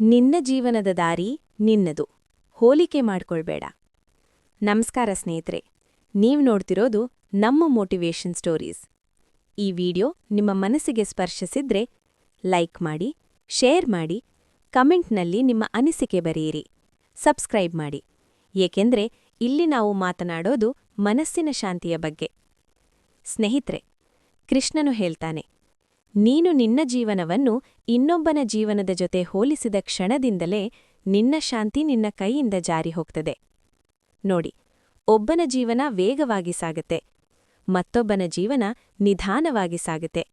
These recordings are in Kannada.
ನಿನ್ನ ಜೀವನದ ದಾರಿ ನಿನ್ನದು. ಹೋಲಿಕೆ ಮಾಡ್ಕೊಳ್ಬೇಡ. ನಮಸ್ಕಾರ ಸ್ನೇಹಿತರೆ, ನೀವು ನೋಡ್ತಿರೋದು ನಮ್ಮ ಮೋಟಿವೇಶನ್ ಸ್ಟೋರೀಸ್. ಈ ವಿಡಿಯೋ ನಿಮ್ಮ ಮನಸ್ಸಿಗೆ ಸ್ಪರ್ಶಿಸಿದ್ರೆ ಲೈಕ್ ಮಾಡಿ, ಶೇರ್ ಮಾಡಿ, ಕಮೆಂಟ್ನಲ್ಲಿ ನಿಮ್ಮ ಅನಿಸಿಕೆ ಬರೆಯಿರಿ. ಸಬ್ಸ್ಕ್ರೈಬ್ ಮಾಡಿ. ಏಕೆಂದ್ರೆ ಇಲ್ಲಿ ನಾವು ಮಾತನಾಡೋದು ಮನಸ್ಸಿನ ಶಾಂತಿಯ ಬಗ್ಗೆ. ಸ್ನೇಹಿತರೆ, ಕೃಷ್ಣನು ಹೇಳ್ತಾನೆ ನೀನು ನಿನ್ನ ಜೀವನವನ್ನು ಇನ್ನೊಬ್ಬನ ಜೀವನದ ಜೊತೆ ಹೋಲಿಸಿದ ಕ್ಷಣದಿಂದಲೇ ನಿನ್ನ ಶಾಂತಿ ನಿನ್ನ ಕೈಯಿಂದ ಜಾರಿ ಹೋಗ್ತದೆ. ನೋಡಿ, ಒಬ್ಬನ ಜೀವನ ವೇಗವಾಗಿ ಸಾಗತ್ತೆ, ಮತ್ತೊಬ್ಬನ ಜೀವನ ನಿಧಾನವಾಗಿ ಸಾಗತ್ತೆ.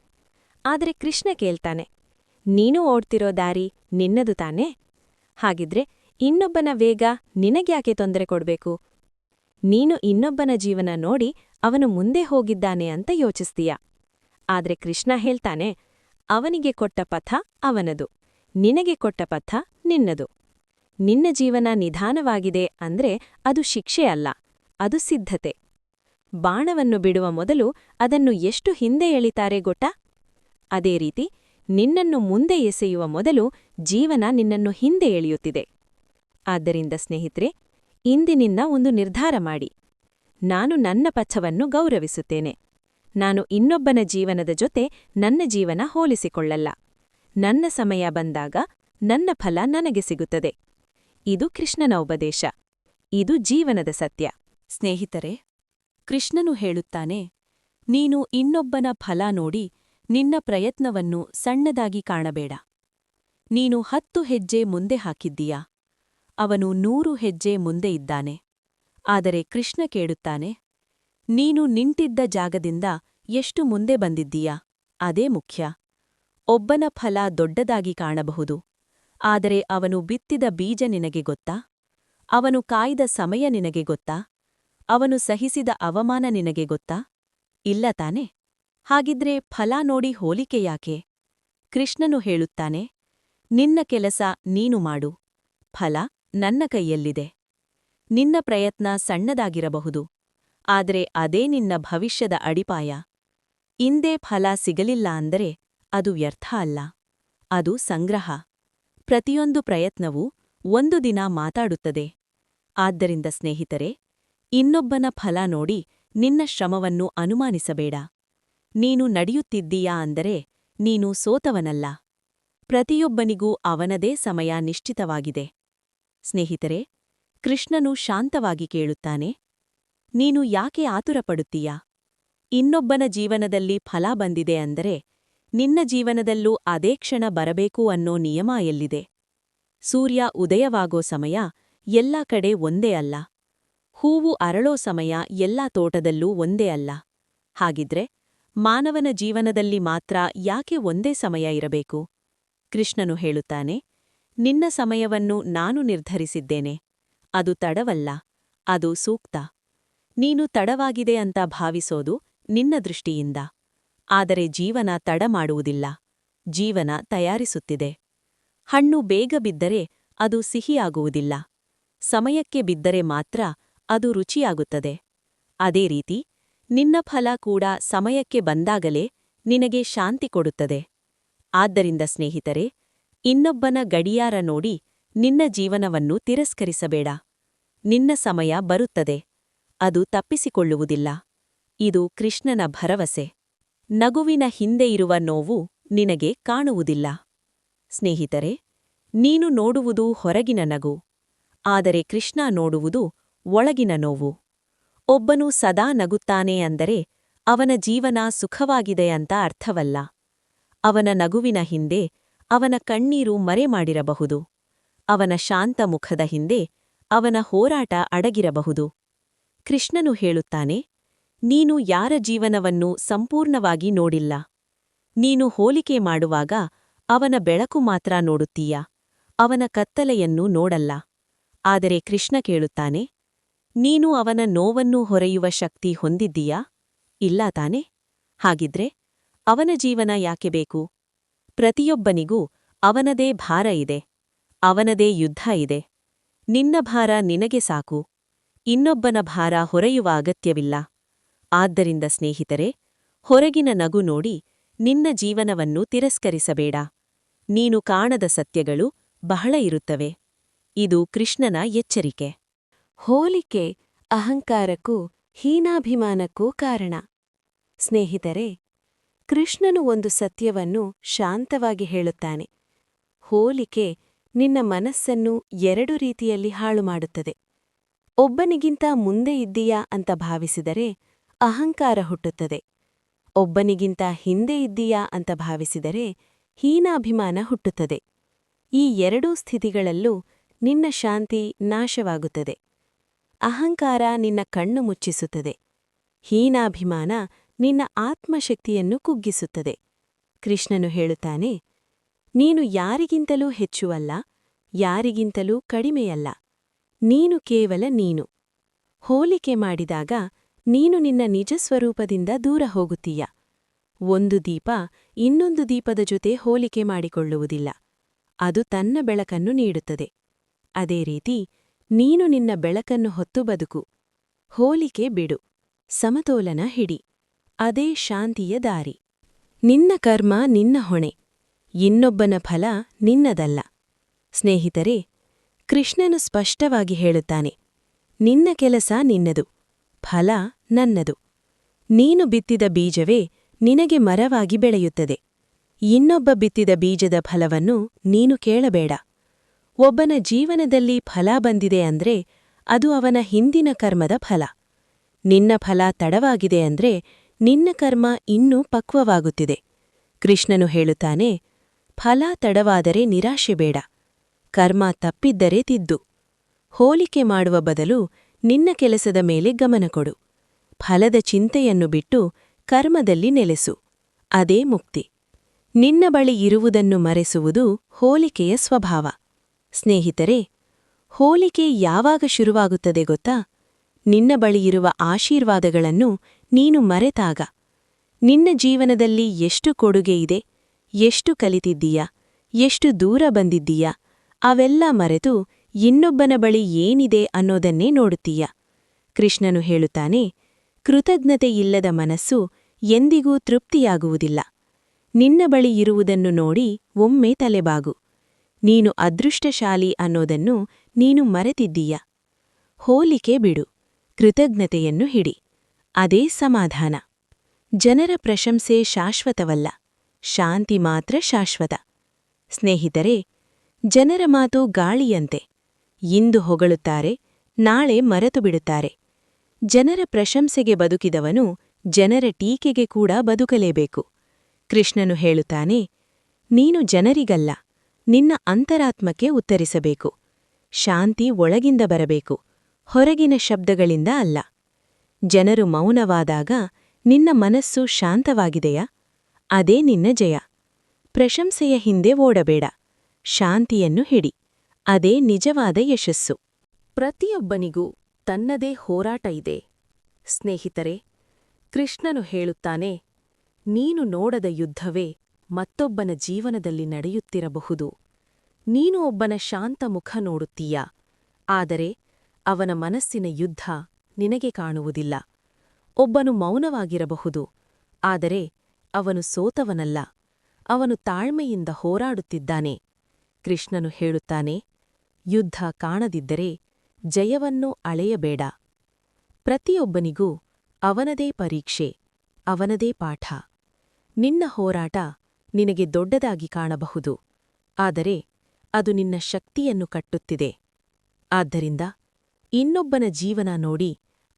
ಆದರೆ ಕೃಷ್ಣ ಕೇಳ್ತಾನೆ, ನೀನು ಓಡ್ತಿರೋ ದಾರಿ ನಿನ್ನದು ತಾನೇ? ಹಾಗಿದ್ರೆ ಇನ್ನೊಬ್ಬನ ವೇಗ ನಿನಗ್ಯಾಕೆ ತೊಂದರೆ ಕೊಡ್ಬೇಕು? ನೀನು ಇನ್ನೊಬ್ಬನ ಜೀವನ ನೋಡಿ ಅವನು ಮುಂದೆ ಹೋಗಿದ್ದಾನೆ ಅಂತ ಯೋಚಿಸ್ತೀಯ? ಆದ್ರೆ ಕೃಷ್ಣ ಹೇಳ್ತಾನೆ, ಅವನಿಗೆ ಕೊಟ್ಟ ಪಥ ಅವನದು, ನಿನಗೆ ಕೊಟ್ಟ ಪಥ ನಿನ್ನದು. ನಿನ್ನ ಜೀವನ ನಿಧಾನವಾಗಿದೆ ಅಂದ್ರೆ ಅದು ಶಿಕ್ಷೆ ಅಲ್ಲ, ಅದು ಸಿದ್ಧತೆ. ಬಾಣವನ್ನು ಬಿಡುವ ಮೊದಲು ಅದನ್ನು ಎಷ್ಟು ಹಿಂದೆ ಎಳಿತಾರೆ ಗೊತ್ತಾ? ಅದೇ ರೀತಿ ನಿನ್ನನ್ನು ಮುಂದೆ ಎಸೆಯುವ ಮೊದಲು ಜೀವನ ನಿನ್ನನ್ನು ಹಿಂದೆ ಎಳೆಯುತ್ತಿದೆ. ಆದ್ದರಿಂದ ಸ್ನೇಹಿತರೆ, ಇಂದಿನಿಂದ ಒಂದು ನಿರ್ಧಾರ ಮಾಡಿ. ನಾನು ನನ್ನ ಪಥವನ್ನು ಗೌರವಿಸುತ್ತೇನೆ. ನಾನು ಇನ್ನೊಬ್ಬನ ಜೀವನದ ಜೊತೆ ನನ್ನ ಜೀವನ ಹೋಲಿಸಿಕೊಳ್ಳಲ್ಲ. ನನ್ನ ಸಮಯ ಬಂದಾಗ ನನ್ನ ಫಲ ನನಗೆ ಸಿಗುತ್ತದೆ. ಇದು ಕೃಷ್ಣನ ಉಪದೇಶ. ಇದು ಜೀವನದ ಸತ್ಯ. ಸ್ನೇಹಿತರೆ, ಕೃಷ್ಣನು ಹೇಳುತ್ತಾನೆ, ನೀನು ಇನ್ನೊಬ್ಬನ ಫಲ ನೋಡಿ ನಿನ್ನ ಪ್ರಯತ್ನವನ್ನು ಸಣ್ಣದಾಗಿ ಕಾಣಬೇಡ. ನೀನು ಹತ್ತು ಹೆಜ್ಜೆ ಮುಂದೆ ಹಾಕಿದ್ದೀಯಾ? ಅವನು ನೂರು ಹೆಜ್ಜೆ ಮುಂದೆ ಇದ್ದಾನೆ. ಆದರೆ ಕೃಷ್ಣ ಕೇಳುತ್ತಾನೆ ನೀನು ನಿಂತಿದ್ದ ಜಾಗದಿಂದ ಎಷ್ಟು ಮುಂದೆ ಬಂದಿದ್ದೀಯಾ? ಅದೇ ಮುಖ್ಯ. ಒಬ್ಬನ ಫಲ ದೊಡ್ಡದಾಗಿ ಕಾಣಬಹುದು. ಆದರೆ ಅವನು ಬಿತ್ತಿದ ಬೀಜ ನಿನಗೆ ಗೊತ್ತಾ? ಅವನು ಕಾಯ್ದ ಸಮಯ ನಿನಗೆ ಗೊತ್ತಾ? ಅವನು ಸಹಿಸಿದ ಅವಮಾನ ನಿನಗೆ ಗೊತ್ತಾ? ಇಲ್ಲ ತಾನೆ? ಹಾಗಿದ್ರೆ ಫಲ ನೋಡಿ ಹೋಲಿಕೆ ಯಾಕೆ? ಕೃಷ್ಣನು ಹೇಳುತ್ತಾನೆ, ನಿನ್ನ ಕೆಲಸ ನೀನು ಮಾಡು. ಫಲ ನನ್ನ ಕೈಯಲ್ಲಿದೆ. ನಿನ್ನ ಪ್ರಯತ್ನ ಸಣ್ಣದಾಗಿರಬಹುದು. ಆದರೆ ಅದೇ ನಿನ್ನ ಭವಿಷ್ಯದ ಅಡಿಪಾಯ. ಇಂದೇ ಫಲ ಸಿಗಲಿಲ್ಲ ಅಂದರೆ ಅದು ವ್ಯರ್ಥ ಅಲ್ಲ. ಅದು ಸಂಗ್ರಹ. ಪ್ರತಿಯೊಂದು ಪ್ರಯತ್ನವೂ ಒಂದು ದಿನ ಮಾತಾಡುತ್ತದೆ. ಆದ್ದರಿಂದ ಸ್ನೇಹಿತರೆ, ಇನ್ನೊಬ್ಬನ ಫಲ ನೋಡಿ ನಿನ್ನ ಶ್ರಮವನ್ನು ಅನುಮಾನಿಸಬೇಡ. ನೀನು ನಡೆಯುತ್ತಿದ್ದೀಯಾ ಅಂದರೆ ನೀನು ಸೋತವನಲ್ಲ. ಪ್ರತಿಯೊಬ್ಬನಿಗೂ ಅವನದೇ ಸಮಯ ನಿಶ್ಚಿತವಾಗಿದೆ. ಸ್ನೇಹಿತರೆ, ಕೃಷ್ಣನು ಶಾಂತವಾಗಿ ಕೇಳುತ್ತಾನೆ ನೀನು ಯಾಕೆ ಆತುರಪಡುತ್ತೀಯಾ? ಇನ್ನೊಬ್ಬನ ಜೀವನದಲ್ಲಿ ಫಲ ಬಂದಿದೆ ಅಂದರೆ ನಿನ್ನ ಜೀವನದಲ್ಲೂ ಅದೇ ಕ್ಷಣ ಬರಬೇಕು ಅನ್ನೋ ನಿಯಮ ಎಲ್ಲಿದೆ? ಸೂರ್ಯ ಉದಯವಾಗೋ ಸಮಯ ಎಲ್ಲ ಕಡೆ ಒಂದೇ ಅಲ್ಲ. ಹೂವು ಅರಳೋ ಸಮಯ ಎಲ್ಲ ತೋಟದಲ್ಲೂ ಒಂದೇ ಅಲ್ಲ. ಹಾಗಿದ್ರೆ ಮಾನವನ ಜೀವನದಲ್ಲಿ ಮಾತ್ರ ಯಾಕೆ ಒಂದೇ ಸಮಯ ಇರಬೇಕು? ಕೃಷ್ಣನು ಹೇಳುತ್ತಾನೆ, ನಿನ್ನ ಸಮಯವನ್ನು ನಾನು ನಿರ್ಧರಿಸಿದ್ದೇನೆ. ಅದು ತಡವಲ್ಲ, ಅದು ಸೂಕ್ತ. ನೀನು ತಡವಾಗಿದೆ ಅಂತ ಭಾವಿಸೋದು ನಿನ್ನ ದೃಷ್ಟಿಯಿಂದ. ಆದರೆ ಜೀವನ ತಡ ಮಾಡುವುದಿಲ್ಲ ಜೀವನ ತಯಾರಿಸುತ್ತಿದೆ. ಹಣ್ಣು ಬೇಗ ಬಿದ್ದರೆ ಅದು ಸಿಹಿಯಾಗುವುದಿಲ್ಲ. ಸಮಯಕ್ಕೆ ಬಿದ್ದರೆ ಮಾತ್ರ ಅದು ರುಚಿಯಾಗುತ್ತದೆ. ಅದೇ ರೀತಿ, ನಿನ್ನ ಫಲ ಕೂಡ ಸಮಯಕ್ಕೆ ಬಂದಾಗಲೇ ನಿನಗೆ ಶಾಂತಿ ಕೊಡುತ್ತದೆ. ಆದ್ದರಿಂದ ಸ್ನೇಹಿತರೆ, ಇನ್ನೊಬ್ಬನ ಗಡಿಯಾರ ನೋಡಿ ನಿನ್ನ ಜೀವನವನ್ನು ತಿರಸ್ಕರಿಸಬೇಡ. ನಿನ್ನ ಸಮಯ ಬರುತ್ತದೆ. ಅದು ತಪ್ಪಿಸಿಕೊಳ್ಳುವುದಿಲ್ಲ. ಇದು ಕೃಷ್ಣನ ಭರವಸೆ. ನಗುವಿನ ಹಿಂದೆ ಇರುವ ನೋವು ನಿನಗೆ ಕಾಣುವುದಿಲ್ಲ. ಸ್ನೇಹಿತರೆ, ನೀನು ನೋಡುವುದು ಹೊರಗಿನ ನಗು. ಆದರೆ ಕೃಷ್ಣ ನೋಡುವುದು ಒಳಗಿನ ನೋವು. ಒಬ್ಬನು ಸದಾ ನಗುತ್ತಾನೆ ಅಂದರೆ ಅವನ ಜೀವನ ಸುಖವಾಗಿದೆ ಅಂತ ಅರ್ಥವಲ್ಲ. ಅವನ ನಗುವಿನ ಹಿಂದೆ ಅವನ ಕಣ್ಣೀರು ಮರೆಮಾಡಿರಬಹುದು. ಅವನ ಶಾಂತ ಮುಖದ ಹಿಂದೆ ಅವನ ಹೋರಾಟ ಅಡಗಿರಬಹುದು. ಕೃಷ್ಣನು ಹೇಳುತ್ತಾನೆ, ನೀನು ಯಾರ ಜೀವನವನ್ನು ಸಂಪೂರ್ಣವಾಗಿ ನೋಡಿಲ್ಲ? ನೀನು ಹೋಲಿಕೆ ಮಾಡುವಾಗ ಅವನ ಬೆಳಕು ಮಾತ್ರ ನೋಡುತ್ತೀಯ? ಅವನ ಕತ್ತಲೆಯನ್ನು ನೋಡಲ್ಲ? ಆದರೆ ಕೃಷ್ಣ ಕೇಳುತ್ತಾನೆ, ನೀನು ಅವನ ನೋವನ್ನು ಹೊರೆಯುವ ಶಕ್ತಿ ಹೊಂದಿದ್ದೀಯಾ? ಇಲ್ಲ ತಾನೆ. ಹಾಗಿದ್ರೆ ಅವನ ಜೀವನ ಯಾಕೆ ಬೇಕು? ಪ್ರತಿಯೊಬ್ಬನಿಗೂ ಅವನದೇ ಭಾರ ಇದೆ, ಅವನದೇ ಯುದ್ಧ ಇದೆ. ನಿನ್ನ ಭಾರ ನಿನಗೆ ಸಾಕು. ಇನ್ನೊಬ್ಬನ ಭಾರ ಹೊರೆಯುವ ಅಗತ್ಯವಿಲ್ಲ. ಆದ್ದರಿಂದ ಸ್ನೇಹಿತರೆ, ಹೊರಗಿನ ನಗು ನೋಡಿ ನಿನ್ನ ಜೀವನವನ್ನು ತಿರಸ್ಕರಿಸಬೇಡ. ನೀನು ಕಾಣದ ಸತ್ಯಗಳು ಬಹಳ ಇರುತ್ತವೆ. ಇದು ಕೃಷ್ಣನ ಎಚ್ಚರಿಕೆ. ಹೋಲಿಕೆ ಅಹಂಕಾರಕ್ಕೂ ಹೀನಾಭಿಮಾನಕ್ಕೂ ಕಾರಣ. ಸ್ನೇಹಿತರೆ, ಕೃಷ್ಣನು ಒಂದು ಸತ್ಯವನ್ನು ಶಾಂತವಾಗಿ ಹೇಳುತ್ತಾನೆ. ಹೋಲಿಕೆ ನಿನ್ನ ಮನಸ್ಸನ್ನು ಎರಡು ರೀತಿಯಲ್ಲಿ ಹಾಳು ಮಾಡುತ್ತದೆ ಒಬ್ಬನಿಗಿಂತ ಮುಂದೆ ಇದ್ದೀಯಾ ಅಂತ ಭಾವಿಸಿದರೆ ಅಹಂಕಾರ ಹುಟ್ಟುತ್ತದೆ. ಒಬ್ಬನಿಗಿಂತ ಹಿಂದೆ ಇದ್ದೀಯಾ ಅಂತ ಭಾವಿಸಿದರೆ ಹೀನಾಭಿಮಾನ ಹುಟ್ಟುತ್ತದೆ. ಈ ಎರಡೂ ಸ್ಥಿತಿಗಳಲ್ಲೂ ನಿನ್ನ ಶಾಂತಿ ನಾಶವಾಗುತ್ತದೆ. ಅಹಂಕಾರ ನಿನ್ನ ಕಣ್ಣು ಮುಚ್ಚಿಸುತ್ತದೆ. ಹೀನಾಭಿಮಾನ ನಿನ್ನ ಆತ್ಮಶಕ್ತಿಯನ್ನು ಕುಗ್ಗಿಸುತ್ತದೆ. ಕೃಷ್ಣನು ಹೇಳುತ್ತಾನೆ, ನೀನು ಯಾರಿಗಿಂತಲೂ ಹೆಚ್ಚುವಲ್ಲ, ಯಾರಿಗಿಂತಲೂ ಕಡಿಮೆಯಲ್ಲ. ನೀನು ಕೇವಲ ನೀನು. ಹೋಲಿಕೆ ಮಾಡಿದಾಗ, ನೀನು ನಿನ್ನ ನಿಜ ಸ್ವರೂಪದಿಂದ ದೂರ ಹೋಗುತ್ತೀಯ. ಒಂದು ದೀಪ ಇನ್ನೊಂದು ದೀಪದ ಜೊತೆ ಹೋಲಿಕೆ ಮಾಡಿಕೊಳ್ಳುವುದಿಲ್ಲ. ಅದು ತನ್ನ ಬೆಳಕನ್ನು ನೀಡುತ್ತದೆ. ಅದೇ ರೀತಿ, ನೀನು ನಿನ್ನ ಬೆಳಕನ್ನು ಹೊತ್ತು ಬದುಕು. ಹೋಲಿಕೆ ಬಿಡು. ಸಮತೋಲನ ಹಿಡಿ. ಅದೇ ಶಾಂತಿಯ ದಾರಿ. ನಿನ್ನ ಕರ್ಮ ನಿನ್ನ ಹೊಣೆ. ಇನ್ನೊಬ್ಬನ ಫಲ ನಿನ್ನದಲ್ಲ. ಸ್ನೇಹಿತರೆ ಕೃಷ್ಣನು ಸ್ಪಷ್ಟವಾಗಿ ಹೇಳುತ್ತಾನೆ, ನಿನ್ನ ಕೆಲಸ ನಿನ್ನದು, ಫಲ ನನ್ನದು. ನೀನು ಬಿತ್ತಿದ ಬೀಜವೇ ನಿನಗೆ ಮರವಾಗಿ ಬೆಳೆಯುತ್ತದೆ. ಇನ್ನೊಬ್ಬ ಬಿತ್ತಿದ ಬೀಜದ ಫಲವನ್ನು ನೀನು ಕೇಳಬೇಡ. ಒಬ್ಬನ ಜೀವನದಲ್ಲಿ ಫಲ ಬಂದಿದೆ ಅಂದ್ರೆ ಅದು ಅವನ ಹಿಂದಿನ ಕರ್ಮದ ಫಲ. ನಿನ್ನ ಫಲ ತಡವಾಗಿದೆ ಅಂದ್ರೆ ನಿನ್ನ ಕರ್ಮ ಇನ್ನೂ ಪಕ್ವವಾಗುತ್ತಿದೆ. ಕೃಷ್ಣನು ಹೇಳುತ್ತಾನೆ, ಫಲ ತಡವಾದರೆ ನಿರಾಶೆ ಬೇಡ. ಕರ್ಮ ತಪ್ಪಿದ್ದರೆ ತಿದ್ದು. ಹೋಲಿಕೆ ಮಾಡುವ ಬದಲು ನಿನ್ನ ಕೆಲಸದ ಮೇಲೆ ಗಮನ ಕೊಡು. ಫಲದ ಚಿಂತೆಯನ್ನು ಬಿಟ್ಟು ಕರ್ಮದಲ್ಲಿ ನೆಲೆಸು. ಅದೇ ಮುಕ್ತಿ. ನಿನ್ನ ಬಳಿ ಇರುವುದನ್ನು ಮರೆಸುವುದು ಹೋಲಿಕೆಯ ಸ್ವಭಾವ. ಸ್ನೇಹಿತರೆ, ಹೋಲಿಕೆ ಯಾವಾಗ ಶುರುವಾಗುತ್ತದೆ ಗೊತ್ತಾ? ನಿನ್ನ ಬಳಿ ಇರುವ ಆಶೀರ್ವಾದಗಳನ್ನು ನೀನು ಮರೆತಾಗ. ನಿನ್ನ ಜೀವನದಲ್ಲಿ ಎಷ್ಟು ಕೊಡುಗೆ ಇದೆ? ಎಷ್ಟು ಕಲಿತಿದ್ದೀಯಾ? ಎಷ್ಟು ದೂರ ಬಂದಿದ್ದೀಯಾ? ಅವೆಲ್ಲ ಮರೆತು ಇನ್ನೊಬ್ಬನ ಬಳಿ ಏನಿದೆ ಅನ್ನೋದನ್ನೇ ನೋಡುತ್ತೀಯ. ಕೃಷ್ಣನು ಹೇಳುತ್ತಾನೆ ಕೃತಜ್ಞತೆಯಿಲ್ಲದ ಮನಸ್ಸು ಎಂದಿಗೂ ತೃಪ್ತಿಯಾಗುವುದಿಲ್ಲ. ನಿನ್ನ ಬಳಿ ಇರುವುದನ್ನು ನೋಡಿ ಒಮ್ಮೆ ತಲೆಬಾಗು. ನೀನು ಅದೃಷ್ಟಶಾಲಿ ಅನ್ನೋದನ್ನು ನೀನು ಮರೆತಿದ್ದೀಯ. ಹೋಲಿಕೆ ಬಿಡು, ಕೃತಜ್ಞತೆಯನ್ನು ಹಿಡಿ. ಅದೇ ಸಮಾಧಾನ. ಜನರ ಪ್ರಶಂಸೆ ಶಾಶ್ವತವಲ್ಲ, ಶಾಂತಿ ಮಾತ್ರ ಶಾಶ್ವತ. ಸ್ನೇಹಿತರೆ ಜನರ ಮಾತು ಗಾಳಿಯಂತೆ. ಇಂದು ಹೊಗಳುತ್ತಾರೆ, ನಾಳೆ ಮರೆತು ಬಿಡುತ್ತಾರೆ. ಜನರ ಪ್ರಶಂಸೆಗೆ ಬದುಕಿದವನು ಜನರ ಟೀಕೆಗೆ ಕೂಡ ಬದುಕಲೇಬೇಕು. ಕೃಷ್ಣನು ಹೇಳುತ್ತಾನೆ, ನೀನು ಜನರಿಗಲ್ಲ, ನಿನ್ನ ಅಂತರಾತ್ಮಕ್ಕೆ ಉತ್ತರಿಸಬೇಕು. ಶಾಂತಿ ಒಳಗಿಂದ ಬರಬೇಕು, ಹೊರಗಿನ ಶಬ್ದಗಳಿಂದ ಅಲ್ಲ. ಜನರು ಮೌನವಾದಾಗ ನಿನ್ನ ಮನಸ್ಸು ಶಾಂತವಾಗಿದೆಯಾ? ಅದೇ ನಿನ್ನ ಜಯ. ಪ್ರಶಂಸೆಯ ಹಿಂದೆ ಓಡಬೇಡ. ಶಾಂತಿಯನ್ನು ಹಿಡಿ. ಅದೇ ನಿಜವಾದ ಯಶಸ್ಸು. ಪ್ರತಿಯೊಬ್ಬನಿಗೂ ತನ್ನದೇ ಹೋರಾಟ ಇದೆ. ಸ್ನೇಹಿತರೆ, ಕೃಷ್ಣನು ಹೇಳುತ್ತಾನೆ, ನೀನು ನೋಡದ ಯುದ್ಧವೇ ಮತ್ತೊಬ್ಬನ ಜೀವನದಲ್ಲಿ ನಡೆಯುತ್ತಿರಬಹುದು. ನೀನು ಒಬ್ಬನ ಶಾಂತ ಮುಖ ನೋಡುತ್ತೀಯ? ಆದರೆ ಅವನ ಮನಸ್ಸಿನ ಯುದ್ಧ ನಿನಗೆ ಕಾಣುವುದಿಲ್ಲ. ಒಬ್ಬನು ಮೌನವಾಗಿರಬಹುದು, ಆದರೆ ಅವನು ಸೋತವನಲ್ಲ. ಅವನು ತಾಳ್ಮೆಯಿಂದ ಹೋರಾಡುತ್ತಿದ್ದಾನೆ. ಕೃಷ್ಣನು ಹೇಳುತ್ತಾನೆ, ಯುದ್ಧ ಕಾಣದಿದ್ದರೆ ಜಯವನ್ನು ಅಳೆಯಬೇಡ. ಪ್ರತಿಯೊಬ್ಬನಿಗೂ ಅವನದೇ ಪರೀಕ್ಷೆ, ಅವನದೇ ಪಾಠ. ನಿನ್ನ ಹೋರಾಟ ನಿನಗೆ ದೊಡ್ಡದಾಗಿ ಕಾಣಬಹುದು, ಆದರೆ ಅದು ನಿನ್ನ ಶಕ್ತಿಯನ್ನು ಕಟ್ಟುತ್ತಿದೆ. ಆದ್ದರಿಂದ ಇನ್ನೊಬ್ಬನ ಜೀವನ ನೋಡಿ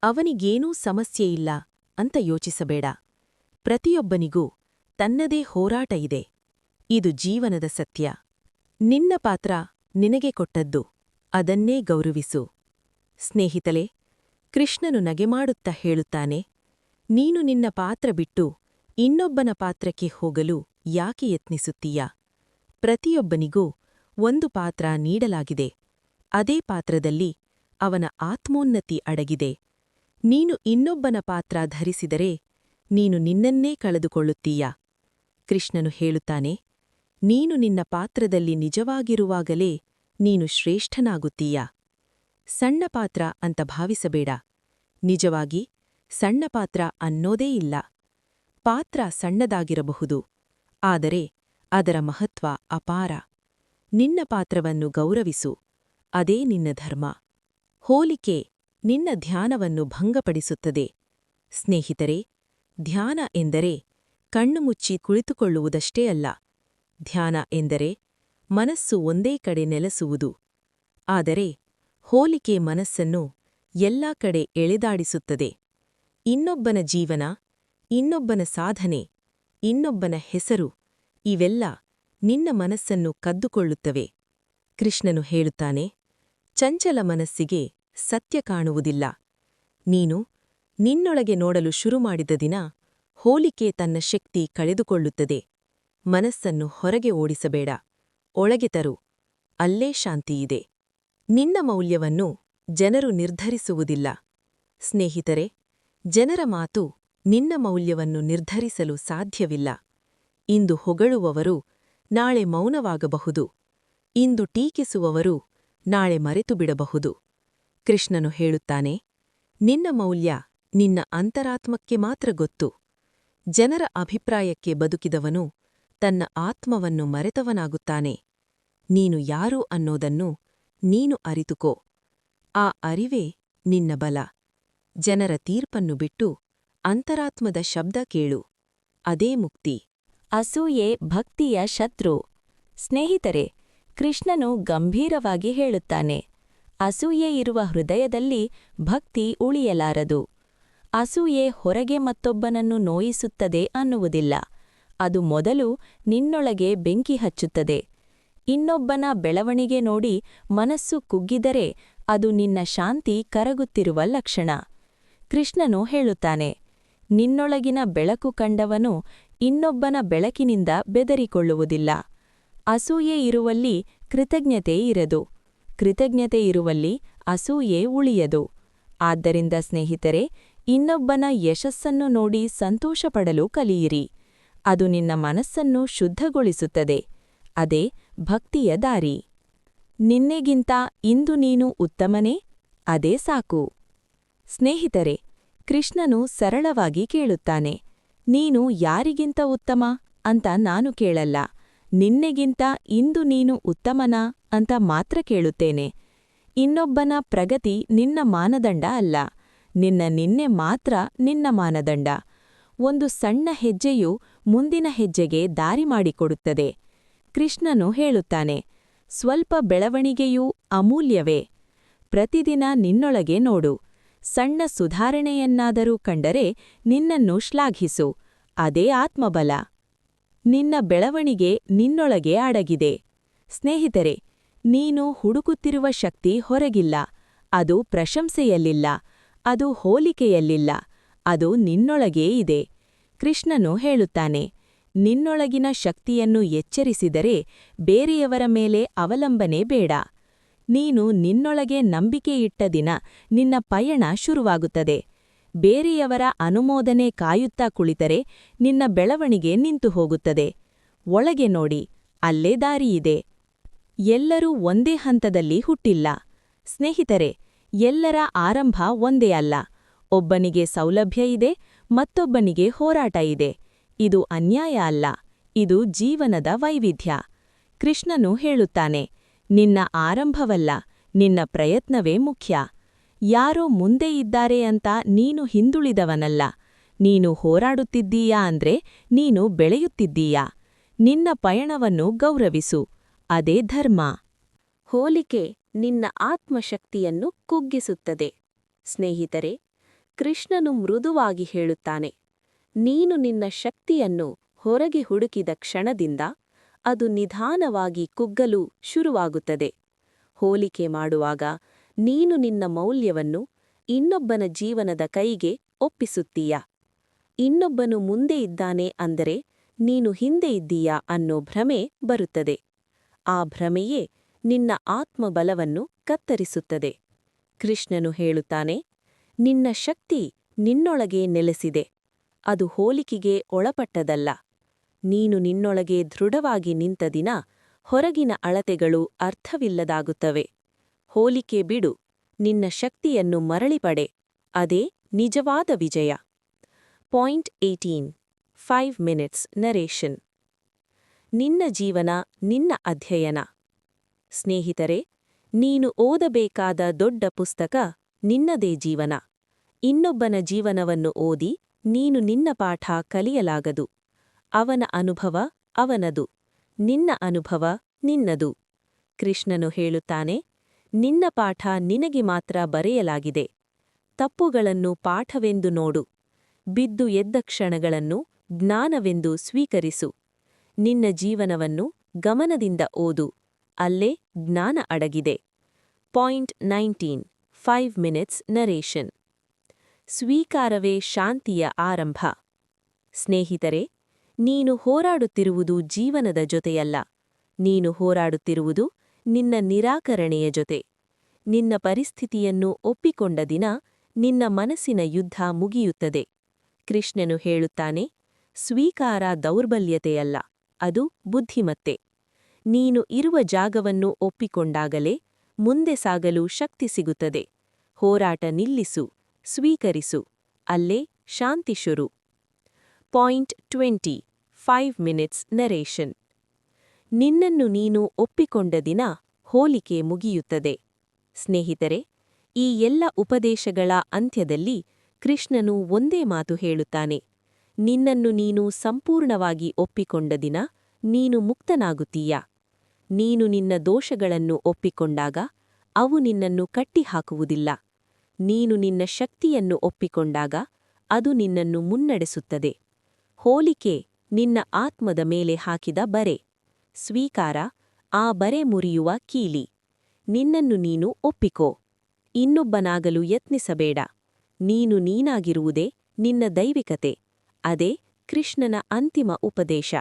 ಅವನಿಗೇನೂ ಸಮಸ್ಯೆಯಿಲ್ಲ ಅಂತ ಯೋಚಿಸಬೇಡ. ಪ್ರತಿಯೊಬ್ಬನಿಗೂ ತನ್ನದೇ ಹೋರಾಟ ಇದೆ. ಇದು ಜೀವನದ ಸತ್ಯ. ನಿನ್ನ ಪಾತ್ರ ನಿನಗೆ ಕೊಟ್ಟದ್ದು, ಅದನ್ನೇ ಗೌರವಿಸು. ಸ್ನೇಹಿತಲೆ, ಕೃಷ್ಣನು ನಗೆಮಾಡುತ್ತಾ ಹೇಳುತ್ತಾನೆ, ನೀನು ನಿನ್ನ ಪಾತ್ರ ಬಿಟ್ಟು ಇನ್ನೊಬ್ಬನ ಪಾತ್ರಕ್ಕೆ ಹೋಗಲು ಯಾಕೆ ಯತ್ನಿಸುತ್ತೀಯ? ಪ್ರತಿಯೊಬ್ಬನಿಗೂ ಒಂದು ಪಾತ್ರ ನೀಡಲಾಗಿದೆ, ಅದೇ ಪಾತ್ರದಲ್ಲಿ ಅವನ ಆತ್ಮೋನ್ನತಿ ಅಡಗಿದೆ. ನೀನು ಇನ್ನೊಬ್ಬನ ಪಾತ್ರ ಧರಿಸಿದರೆ ನೀನು ನಿನ್ನನ್ನೇ ಕಳೆದುಕೊಳ್ಳುತ್ತೀಯ? ಕೃಷ್ಣನು ಹೇಳುತ್ತಾನೆ ನೀನು ನಿನ್ನ ಪಾತ್ರದಲ್ಲಿ ನಿಜವಾಗಿರುವಾಗಲೇ ನೀನು ಶ್ರೇಷ್ಠನಾಗುತ್ತೀಯ? ಸಣ್ಣ ಪಾತ್ರ ಅಂತ ಭಾವಿಸಬೇಡ. ನಿಜವಾಗಿ, ಸಣ್ಣ ಪಾತ್ರ ಅನ್ನೋದೇ ಇಲ್ಲ. ಪಾತ್ರ ಸಣ್ಣದಾಗಿರಬಹುದು, ಆದರೆ ಅದರ ಮಹತ್ವ ಅಪಾರ. ನಿನ್ನ ಪಾತ್ರವನ್ನು ಗೌರವಿಸು, ಅದೇ ನಿನ್ನ ಧರ್ಮ. ಹೋಲಿಕೆ, ನಿನ್ನ ಧ್ಯಾನವನ್ನು ಭಂಗಪಡಿಸುತ್ತದೆ. ಸ್ನೇಹಿತರೆ, ಧ್ಯಾನ ಎಂದರೆ ಕಣ್ಣು ಮುಚ್ಚಿ ಕುಳಿತುಕೊಳ್ಳುವುದಷ್ಟೇ ಅಲ್ಲ. ಧ್ಯಾನ ಎಂದರೆ ಮನಸ್ಸು ಒಂದೇ ಕಡೆ ನೆಲೆಸುವುದು. ಆದರೆ ಹೋಲಿಕೆ ಮನಸ್ಸನ್ನು ಎಲ್ಲಾ ಕಡೆ ಎಳೆದಾಡಿಸುತ್ತದೆ. ಇನ್ನೊಬ್ಬನ ಜೀವನ, ಇನ್ನೊಬ್ಬನ ಸಾಧನೆ, ಇನ್ನೊಬ್ಬನ ಹೆಸರು ಇವೆಲ್ಲ ನಿನ್ನ ಮನಸ್ಸನ್ನು ಕದ್ದುಕೊಳ್ಳುತ್ತವೆ. ಕೃಷ್ಣನು ಹೇಳುತ್ತಾನೆ, ಚಂಚಲ ಮನಸ್ಸಿಗೆ ಸತ್ಯ ಕಾಣುವುದಿಲ್ಲ. ನೀನು ನಿನ್ನೊಳಗೆ ನೋಡಲು ಶುರುಮಾಡಿದ ದಿನ ಹೋಲಿಕೆ ತನ್ನ ಶಕ್ತಿ ಕಳೆದುಕೊಳ್ಳುತ್ತದೆ. ಮನಸ್ಸನ್ನು ಹೊರಗೆ ಓಡಿಸಬೇಡ. ಒಳಗೆ ತರು. ಅಲ್ಲೇ ಶಾಂತಿಯಿದೆ ನಿನ್ನ ಮೌಲ್ಯವನ್ನು ಜನರು ನಿರ್ಧರಿಸುವುದಿಲ್ಲ. ಸ್ನೇಹಿತರೆ, ಜನರ ಮಾತು ನಿನ್ನ ಮೌಲ್ಯವನ್ನು ನಿರ್ಧರಿಸಲು ಸಾಧ್ಯವಿಲ್ಲ. ಇಂದು ಹೊಗಳುವವರು ನಾಳೆ ಮೌನವಾಗಬಹುದು. ಇಂದು ಟೀಕಿಸುವವರು ನಾಳೆ ಮರೆತು ಬಿಡಬಹುದು ಕೃಷ್ಣನು ಹೇಳುತ್ತಾನೆ, ನಿನ್ನ ಮೌಲ್ಯ ನಿನ್ನ ಅಂತರಾತ್ಮಕ್ಕೆ ಮಾತ್ರ ಗೊತ್ತು. ಜನರ ಅಭಿಪ್ರಾಯಕ್ಕೆ ಬದುಕಿದವನು ತನ್ನ ಆತ್ಮವನ್ನು ಮರೆತವನಾಗುತ್ತಾನೆ. ನೀನು ಯಾರು ಅನ್ನೋದನ್ನು ನೀನು ಅರಿತುಕೋ. ಆ ಅರಿವೇ ನಿನ್ನ ಬಲ. ಜನರ ತೀರ್ಪನ್ನು ಬಿಟ್ಟು ಅಂತರಾತ್ಮದ ಶಬ್ದ ಕೇಳು. ಅದೇ ಮುಕ್ತಿ. ಅಸೂಯೆ ಭಕ್ತಿಯ ಶತ್ರು. ಸ್ನೇಹಿತರೆ, ಕೃಷ್ಣನು ಗಂಭೀರವಾಗಿ ಹೇಳುತ್ತಾನೆ. ಅಸೂಯೆ ಇರುವ ಹೃದಯದಲ್ಲಿ ಭಕ್ತಿ ಉಳಿಯಲಾರದು. ಅಸೂಯೆ ಹೊರಗೆ ಮತ್ತೊಬ್ಬನನ್ನು ನೋಯಿಸುತ್ತದೆ ಅನ್ನುವುದಿಲ್ಲ. ಅದು ಮೊದಲು ನಿನ್ನೊಳಗೆ ಬೆಂಕಿ ಹಚ್ಚುತ್ತದೆ. ಇನ್ನೊಬ್ಬನ ಬೆಳವಣಿಗೆ ನೋಡಿ ಮನಸ್ಸು ಕುಗ್ಗಿದರೆ ಅದು ನಿನ್ನ ಶಾಂತಿ ಕರಗುತ್ತಿರುವ ಲಕ್ಷಣ. ಕೃಷ್ಣನು ಹೇಳುತ್ತಾನೆ, ನಿನ್ನೊಳಗಿನ ಬೆಳಕು ಕಂಡವನು ಇನ್ನೊಬ್ಬನ ಬೆಳಕಿನಿಂದ ಬೆದರಿಕೊಳ್ಳುವುದಿಲ್ಲ. ಅಸೂಯೆ ಇರುವಲ್ಲಿ ಕೃತಜ್ಞತೆ ಇರದು. ಕೃತಜ್ಞತೆ ಇರುವಲ್ಲಿ ಅಸೂಯೆ ಉಳಿಯದು. ಆದ್ದರಿಂದ ಸ್ನೇಹಿತರೆ, ಇನ್ನೊಬ್ಬನ ಯಶಸ್ಸನ್ನು ನೋಡಿ ಸಂತೋಷಪಡಲು ಕಲಿಯಿರಿ. ಅದು ನಿನ್ನ ಮನಸ್ಸನ್ನು ಶುದ್ಧಗೊಳಿಸುತ್ತದೆ. ಅದೇ ಭಕ್ತಿಯ ದಾರಿ. ನಿನ್ನೆಗಿಂತ ಇಂದು ನೀನು ಉತ್ತಮನೇ? ಅದೇ ಸಾಕು. ಸ್ನೇಹಿತರೆ, ಕೃಷ್ಣನು ಸರಳವಾಗಿ ಕೇಳುತ್ತಾನೆ, ನೀನು ಯಾರಿಗಿಂತ ಉತ್ತಮ ಅಂತ ನಾನು ಕೇಳಲ್ಲ, ನಿನ್ನೆಗಿಂತ ಇಂದು ನೀನು ಉತ್ತಮನಾ ಅಂತ ಮಾತ್ರ ಕೇಳುತ್ತೇನೆ. ಇನ್ನೊಬ್ಬನ ಪ್ರಗತಿ ನಿನ್ನ ಮಾನದಂಡ ಅಲ್ಲ, ನಿನ್ನ ನಿನ್ನೆ ಮಾತ್ರ ನಿನ್ನ ಮಾನದಂಡ. ಒಂದು ಸಣ್ಣ ಹೆಜ್ಜೆಯು ಮುಂದಿನ ಹೆಜ್ಜೆಗೆ ದಾರಿ ಮಾಡಿಕೊಡುತ್ತದೆ. ಕೃಷ್ಣನು ಹೇಳುತ್ತಾನೆ, ಸ್ವಲ್ಪ ಬೆಳವಣಿಗೆಯೂ ಅಮೂಲ್ಯವೇ. ಪ್ರತಿದಿನ ನಿನ್ನೊಳಗೆ ನೋಡು. ಸಣ್ಣ ಸುಧಾರಣೆಯನ್ನಾದರೂ ಕಂಡರೆ ನಿನ್ನನ್ನು ಶ್ಲಾಘಿಸು. ಅದೇ ಆತ್ಮಬಲ. ನಿನ್ನ ಬೆಳವಣಿಗೆ ನಿನ್ನೊಳಗೆ ಅಡಗಿದೆ. ಸ್ನೇಹಿತರೆ, ನೀನು ಹುಡುಕುತ್ತಿರುವ ಶಕ್ತಿ ಹೊರಗಿಲ್ಲ. ಅದು ಪ್ರಶಂಸೆಯಲ್ಲಿಲ್ಲ. ಅದು ಹೋಲಿಕೆಯಲ್ಲಿಲ್ಲ. ಅದು ನಿನ್ನೊಳಗೇ ಇದೆ. ಕೃಷ್ಣನು ಹೇಳುತ್ತಾನೆ, ನಿನ್ನೊಳಗಿನ ಶಕ್ತಿಯನ್ನು ಎಚ್ಚರಿಸಿದರೆ ಬೇರೆಯವರ ಮೇಲೆ ಅವಲಂಬನೆ ಬೇಡ. ನೀನು ನಿನ್ನೊಳಗೆ ನಂಬಿಕೆಯಿಟ್ಟ ದಿನ ನಿನ್ನ ಪಯಣ ಶುರುವಾಗುತ್ತದೆ. ಬೇರೆಯವರ ಅನುಮೋದನೆ ಕಾಯುತ್ತಾ ಕುಳಿತರೆ ನಿನ್ನ ಬೆಳವಣಿಗೆ ನಿಂತು ಹೋಗುತ್ತದೆ ಒಳಗೆ ನೋಡಿ, ಅಲ್ಲೇ ದಾರಿಯಿದೆ ಎಲ್ಲರೂ ಒಂದೇ ಹಂತದಲ್ಲಿ ಹುಟ್ಟಿಲ್ಲ. ಸ್ನೇಹಿತರೆ, ಎಲ್ಲರ ಆರಂಭ ಒಂದೇ ಅಲ್ಲ. ಒಬ್ಬನಿಗೆ ಸೌಲಭ್ಯ ಇದೆ, ಮತ್ತೊಬ್ಬನಿಗೆ ಹೋರಾಟ ಇದೆ. ಇದು ಅನ್ಯಾಯ ಅಲ್ಲ, ಇದು ಜೀವನದ ವೈವಿಧ್ಯ. ಕೃಷ್ಣನು ಹೇಳುತ್ತಾನೆ, ನಿನ್ನ ಆರಂಭವಲ್ಲ, ನಿನ್ನ ಪ್ರಯತ್ನವೇ ಮುಖ್ಯ. ಯಾರೋ ಮುಂದೆ ಇದ್ದಾರೆ ಅಂತ ನೀನು ಹಿಂದುಳಿದವನಲ್ಲ. ನೀನು ಹೋರಾಡುತ್ತಿದ್ದೀಯಾ ಅಂದ್ರೆ ನೀನು ಬೆಳೆಯುತ್ತಿದ್ದೀಯಾ. ನಿನ್ನ ಪಯಣವನ್ನು ಗೌರವಿಸು, ಅದೇ ಧರ್ಮ. ಹೋಲಿಕೆ ನಿನ್ನ ಆತ್ಮಶಕ್ತಿಯನ್ನು ಕುಗ್ಗಿಸುತ್ತದೆ. ಸ್ನೇಹಿತರೆ ಕೃಷ್ಣನು ಮೃದುವಾಗಿ ಹೇಳುತ್ತಾನೆ, ನೀನು ನಿನ್ನ ಶಕ್ತಿಯನ್ನು ಹೊರಗೆ ಹುಡುಕಿದ ಕ್ಷಣದಿಂದ ಅದು ನಿಧಾನವಾಗಿ ಕುಗ್ಗಲು ಶುರುವಾಗುತ್ತದೆ. ಹೋಲಿಕೆ ಮಾಡುವಾಗ ನೀನು ನಿನ್ನ ಮೌಲ್ಯವನ್ನು ಇನ್ನೊಬ್ಬನ ಜೀವನದ ಕೈಗೆ ಒಪ್ಪಿಸುತ್ತೀಯ. ಇನ್ನೊಬ್ಬನು ಮುಂದೆ ಇದ್ದಾನೆ ಅಂದರೆ ನೀನು ಹಿಂದೆ ಇದ್ದೀಯಾ ಅನ್ನೋ ಭ್ರಮೆ ಬರುತ್ತದೆ. ಆ ಭ್ರಮೆಯೇ ನಿನ್ನ ಆತ್ಮಬಲವನ್ನು ಕತ್ತರಿಸುತ್ತದೆ. ಕೃಷ್ಣನು ಹೇಳುತ್ತಾನೆ ನಿನ್ನ ಶಕ್ತಿ ನಿನ್ನೊಳಗೆ ನೆಲೆಸಿದೆ. ಅದು ಹೋಲಿಕೆಗೆ ಒಳಪಟ್ಟದಲ್ಲ. ನೀನು ನಿನ್ನೊಳಗೆ ದೃಢವಾಗಿ ನಿಂತ ದಿನ ಹೊರಗಿನ ಅಳತೆಗಳು ಅರ್ಥವಿಲ್ಲದಾಗುತ್ತವೆ. ಹೋಲಿಕೆ ಬಿಡು, ನಿನ್ನ ಶಕ್ತಿಯನ್ನು ಮರಳಿಪಡೆ, ಅದೇ ನಿಜವಾದ ವಿಜಯ. Point eighteen, five minutes narration. ನಿನ್ನ ಜೀವನ ನಿನ್ನ ಅಧ್ಯಯನ. ಸ್ನೇಹಿತರೆ, ನೀನು ಓದಬೇಕಾದ ದೊಡ್ಡ ಪುಸ್ತಕ ನಿನ್ನದೇ ಜೀವನ. ಇನ್ನೊಬ್ಬನ ಜೀವನವನ್ನು ಓದಿ ನೀನು ನಿನ್ನ ಪಾಠ ಕಲಿಯಲಾಗದು. ಅವನ ಅನುಭವ ಅವನದು. ನಿನ್ನ ಅನುಭವ ನಿನ್ನದು. ಕೃಷ್ಣನು ಹೇಳುತ್ತಾನೆ, ನಿನ್ನ ಪಾಠ ನಿನಗೆ ಮಾತ್ರ ಬರೆಯಲಾಗಿದೆ. ತಪ್ಪುಗಳನ್ನು ಪಾಠವೆಂದು ನೋಡು. ಬಿದ್ದು ಎದ್ದ ಕ್ಷಣಗಳನ್ನು ಜ್ಞಾನವೆಂದು ಸ್ವೀಕರಿಸು. ನಿನ್ನ ಜೀವನವನ್ನು ಗಮನದಿಂದ ಓದು. ಅಲ್ಲೇ ಜ್ಞಾನ ಅಡಗಿದೆ. Point nineteen. Five minutes narration. ಸ್ವೀಕಾರವೇ ಶಾಂತಿಯ ಆರಂಭ. ಸ್ನೇಹಿತರೆ, ನೀನು ಹೋರಾಡುತ್ತಿರುವುದು ಜೀವನದ ಜೊತೆಯಲ್ಲ. ನೀನು ಹೋರಾಡುತ್ತಿರುವುದು ನಿನ್ನ ನಿರಾಕರಣೆಯ ಜೊತೆ. ನಿನ್ನ ಪರಿಸ್ಥಿತಿಯನ್ನು ಒಪ್ಪಿಕೊಂಡ ದಿನ ನಿನ್ನ ಮನಸ್ಸಿನ ಯುದ್ಧ ಮುಗಿಯುತ್ತದೆ. ಕೃಷ್ಣನು ಹೇಳುತ್ತಾನೆ, ಸ್ವೀಕಾರ ದೌರ್ಬಲ್ಯತೆಯಲ್ಲ, ಅದು ಬುದ್ಧಿಮತ್ತೆ. ನೀನು ಇರುವ ಜಾಗವನ್ನು ಒಪ್ಪಿಕೊಂಡಾಗಲೇ ಮುಂದೆ ಸಾಗಲು ಶಕ್ತಿ ಸಿಗುತ್ತದೆ. ಹೋರಾಟ ನಿಲ್ಲಿಸು, ಸ್ವೀಕರಿಸು, ಅಲ್ಲೇ ಶಾಂತಿ ಶುರು. Point twenty, five minutes narration. ನಿನ್ನನ್ನು ನೀನು ಒಪ್ಪಿಕೊಂಡ ದಿನ ಹೋಲಿಕೆ ಮುಗಿಯುತ್ತದೆ. ಸ್ನೇಹಿತರೆ, ಈ ಎಲ್ಲ ಉಪದೇಶಗಳ ಅಂತ್ಯದಲ್ಲಿ ಕೃಷ್ಣನು ಒಂದೇ ಮಾತು ಹೇಳುತ್ತಾನೆ. ನಿನ್ನನ್ನು ನೀನು ಸಂಪೂರ್ಣವಾಗಿ ಒಪ್ಪಿಕೊಂಡ ದಿನ ನೀನು ಮುಕ್ತನಾಗುತ್ತೀಯಾ? ನೀನು ನಿನ್ನ ದೋಷಗಳನ್ನು ಒಪ್ಪಿಕೊಂಡಾಗ ಅವು ನಿನ್ನನ್ನು ಕಟ್ಟಿಹಾಕುವುದಿಲ್ಲ. ನೀನು ನಿನ್ನ ಶಕ್ತಿಯನ್ನು ಒಪ್ಪಿಕೊಂಡಾಗ ಅದು ನಿನ್ನನ್ನು ಮುನ್ನಡೆಸುತ್ತದೆ. ಹೋಲಿಕೆ, ನಿನ್ನ ಆತ್ಮದ ಮೇಲೆ ಹಾಕಿದ ಬರೆ. ಸ್ವೀಕಾರ, ಆ ಬರೆ ಮುರಿಯುವ ಕೀಲಿ. ನಿನ್ನನ್ನು ನೀನು ಒಪ್ಪಿಕೋ. ಇನ್ನೊಬ್ಬನಾಗಲು ಯತ್ನಿಸಬೇಡ. ನೀನು ನೀನಾಗಿರುವುದೇ ನಿನ್ನ ದೈವಿಕತೆ. ಅದೇ ಕೃಷ್ಣನ ಅಂತಿಮ ಉಪದೇಶ.